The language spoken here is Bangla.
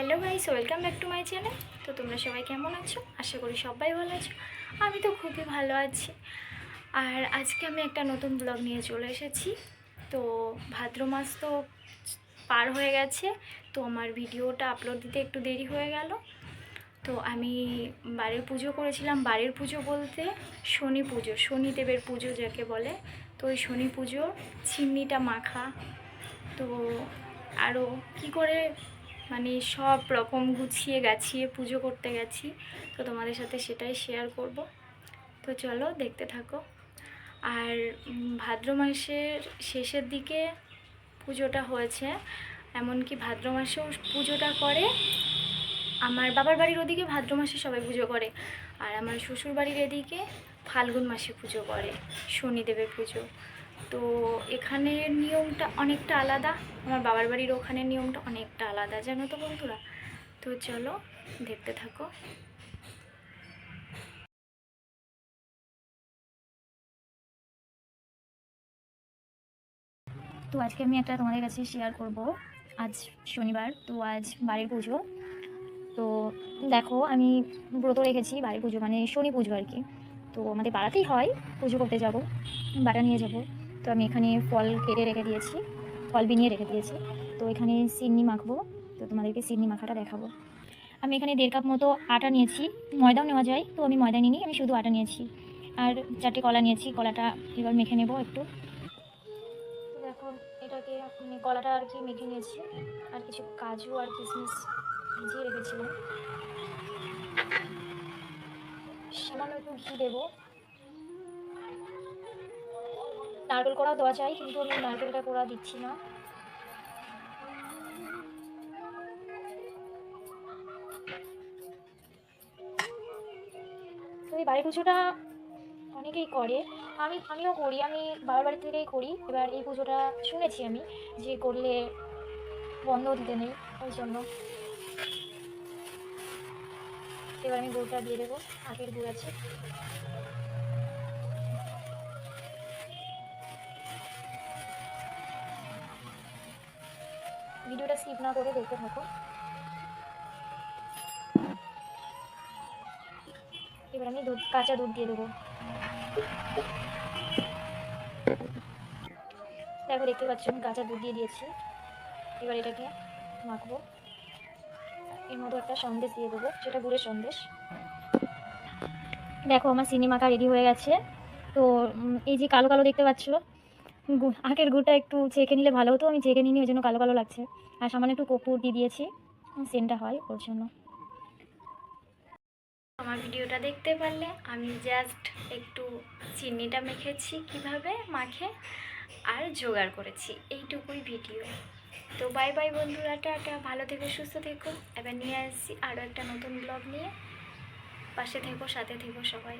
Hello guys, welcome back to my channel. তো তোমরা সবাই কেমন আছো? আশা করি সবাই ভালো আছো। আমি তো খুবই ভালো আছি। আর আজকে আমি একটা নতুন ব্লগ নিয়ে চলে এসেছি। তো ভাদ্র মাস তো পার হয়ে গেছে, তো আমার ভিডিওটা আপলোড দিতে একটু দেরি হয়ে গেল। তো আমি বাড়ির পুজো করেছিলাম। বাড়ির পুজো বলতে শনি পুজো, শনিদেবের পুজো যাকে বলে। তো ওই শনি পুজোর চিমনিটা মাখা। তো আরও কি করে মানে সব রকম গুছিয়ে গাছিয়ে পুজো করতে গেছি। তো তোমাদের সাথে সেটাই শেয়ার করব। তো চলো দেখতে থাকো। আর ভাদ্র মাসের শেষের দিকে পুজোটা হয়েছে। এমনকি ভাদ্র মাসেও পুজোটা করে। আমার বাবার বাড়ির ওদিকে ভাদ্র মাসে সবাই পুজো করে। আর আমার শ্বশুর বাড়ির এদিকে ফাল্গুন মাসে পুজো করে। শনিদেবের পুজো। তো এখানের নিয়মটা অনেকটা আলাদা। আমার বাবার বাড়ির ওখানের নিয়মটা অনেকটা আলাদা, জানো তো বন্ধুরা? তো চলো, দেখতে থাকো। তো আজকে আমি একটা তোমাদের কাছে শেয়ার করব। আজ শনিবার, তো আজ বাড়ির পুজো। তো দেখো, আমি ব্রত রেখেছি বাড়ির পুজো মানে শনি পুজো আর কি। তো আমাদের পাড়াতেই হয়, পুজো করতে যাব, বাটা নিয়ে যাব। তো আমি এখানে ফল কেটে রেখে দিয়েছি, ফল বিনিয়ে রেখে দিয়েছি। তো এখানে সিন্নি মাখবো, তো তোমাদেরকে সিন্নি মাখাটা দেখাবো। আমি এখানে দেড় কাপ মতো আটা নিয়েছি, ময়দাও নেওয়া যায়, তো আমি ময়দা নিইনি, আমি শুধু আটা নিয়েছি। আর চারটে কলা নিয়েছি, কলাটা এবার মেখে নেব একটু। দেখো, এটাকে কলাটা আর কি মেখে নিয়েছি, আর কিছু কাজু আর কিশমিশ ভিজিয়ে রেখেছিলাম। সামান্য একটু ঘি দেবো। নারকেল কোড়াও দেওয়া চাই কিন্তু আমি নারকেলটা কোড়া দিচ্ছি না। তো এই বাড়ি পুজোটা অনেকেই করে। আমি, আমিও করি, আমি বাবার বাড়ি থেকেই করি। এবার এই পুজোটা শুনেছি আমি যে করলে বন্ধ দিতে নেই, ওই জন্য। এবার আমি গুড়টা দিয়ে দেবো, আগের গুড় আছে। স্কিপ না করে দেখতে থাকো। এবার আমি দুধ, কাঁচা দুধ দিয়ে দেবো। দেখো, দেখতে পাচ্ছ, আমি কাঁচা দুধ দিয়ে দিয়েছি। এবার এটাকে মাখবো। এর মধ্যে একটা সন্দেশ দিয়ে দেবো, সেটা গুড়ের সন্দেশ। দেখো, আমার চিনি মাখা রেডি হয়ে গেছে। তো এই যে কালো কালো দেখতে পাচ্ছ আখের গুড়টা একটু চেখে নিলে ভালো হতো, আমি চেখে নিই ওই জন্য কালো কালো লাগছে। আর সামান্য একটু কপুর দিয়ে দিয়েছি সেন্টটা হয় ওর জন্য। আমার ভিডিওটা দেখতে পারলে আমি জাস্ট একটু চিনিটা মেখেছি কীভাবে মাখে, আর জোগাড় করেছি, এইটুকুই ভিডিও। তো বাই বাই বন্ধুরা, টাটা, ভালো থেকো, সুস্থ থেকো। এবার নিয়ে আসছি আরও একটা নতুন ব্লগ নিয়ে। পাশে থেকো, সাথে থেকো সবাই।